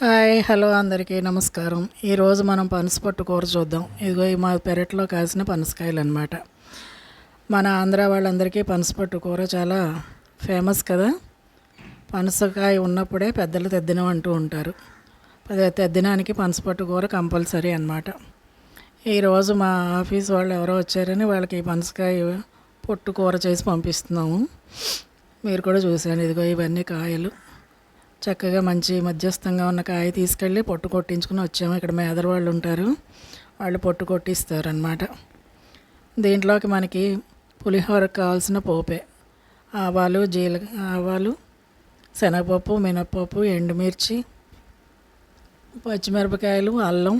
Hi hello అందరికీ నమస్కారం. ఈరోజు మనం పనసపట్టు కూర చూద్దాం. ఇదిగో మా పెరట్లో కాసిన పనసకాయలు అనమాట మన ఆంధ్ర వాళ్ళందరికీ పనసపట్టు కూర చాలా ఫేమస్ కదా. పనసకాయ ఉన్నప్పుడే పెద్దలు తెద్దినం అంటూ ఉంటారు. పెద్ద- తెద్దినానికి పనసపట్టు కూర కంపల్సరీ అనమాట ఈరోజు మా ఆఫీస్ వాళ్ళు ఎవరో వచ్చారని వాళ్ళకి ఈ పనసకాయ పొట్టు కూర చేసి పంపిస్తున్నాము. మీరు కూడా చూశాను ఇదిగో ఇవన్నీ కాయలు. చక్కగా మంచి మధ్యస్థంగా ఉన్న కాయ తీసుకెళ్ళి పొట్టు కొట్టించుకుని వచ్చాము. ఇక్కడ మేదర్ వాళ్ళు ఉంటారు. వాళ్ళు పొట్టు కొట్టిస్తారు అనమాట దీంట్లోకి మనకి పులిహోరకు కావాల్సిన పోపే. ఆవాలు జీల ఆవాలు శనగపప్పు మినప్పప్పు ఎండుమిర్చి పచ్చిమిరపకాయలు అల్లం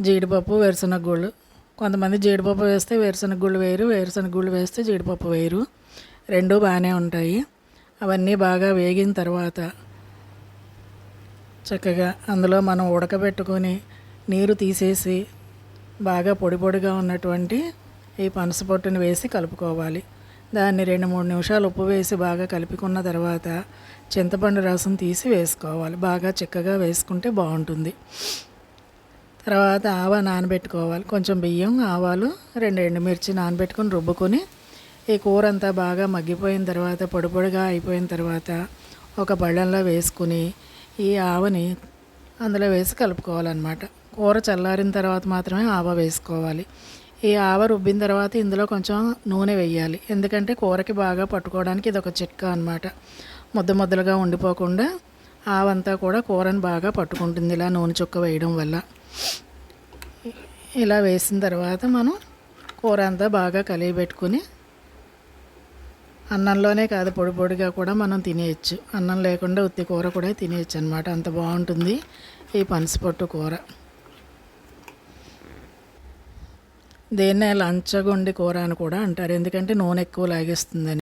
జీడిపప్పు వేరుశనగ గుళ్ళు కొంతమంది జీడిపప్పు వేస్తే వేరుశనగ గుళ్ళు వేయరు వేరుశనగ గుళ్ళు వేస్తే జీడిపప్పు వేయరు. రెండూ బాగానే ఉంటాయి. అవన్నీ బాగా వేగిన తర్వాత చక్కగా అందులో మనం ఉడకబెట్టుకొని నీరు తీసేసి బాగా పొడి పొడిగా ఉన్నటువంటి ఈ పనసపొట్టుని వేసి కలుపుకోవాలి. దాన్ని రెండు మూడు నిమిషాలు ఉప్పు వేసి బాగా కలుపుకున్న తర్వాత చింతపండు రసం తీసి వేసుకోవాలి. బాగా చిక్కగా వేసుకుంటే బాగుంటుంది. తర్వాత ఆవ నానబెట్టుకోవాలి. కొంచెం బియ్యం ఆవాలు రెండు ఎండుమిర్చి నానబెట్టుకొని రుబ్బుకొని ఈ కూర అంతా బాగా మగ్గిపోయిన తర్వాత పొడిపొడిగా అయిపోయిన తర్వాత ఒక బళ్ళంలో వేసుకుని ఈ ఆవని అందులో వేసి కలుపుకోవాలన్నమాట. కూర చల్లారిన తర్వాత మాత్రమే ఆవ వేసుకోవాలి. ఈ ఆవ రుబ్బిన తర్వాత ఇందులో కొంచెం నూనె వేయాలి. ఎందుకంటే కూరకి బాగా పట్టుకోవడానికి ఇది ఒక చిట్కా అనమాట ముద్ద ముద్దలుగా ఉండిపోకుండా ఆవంతా కూడా కూరని బాగా పట్టుకుంటుంది ఇలా నూనె చుక్క వేయడం వల్ల. ఇలా వేసిన తర్వాత మనం కూర అంతా బాగా కలిగి పెట్టుకుని అన్నంలోనే కాదు పొడి పొడిగా కూడా మనం తినేయచ్చు. అన్నం లేకుండా ఉత్తి కూర కూడా తినేయచ్చు అనమాట అంత బాగుంటుంది ఈ పనసపొట్టు కూర. దీన్నే లంచగొండి కూర అని కూడా అంటారు. ఎందుకంటే నూనె ఎక్కువ లాగేస్తుందని.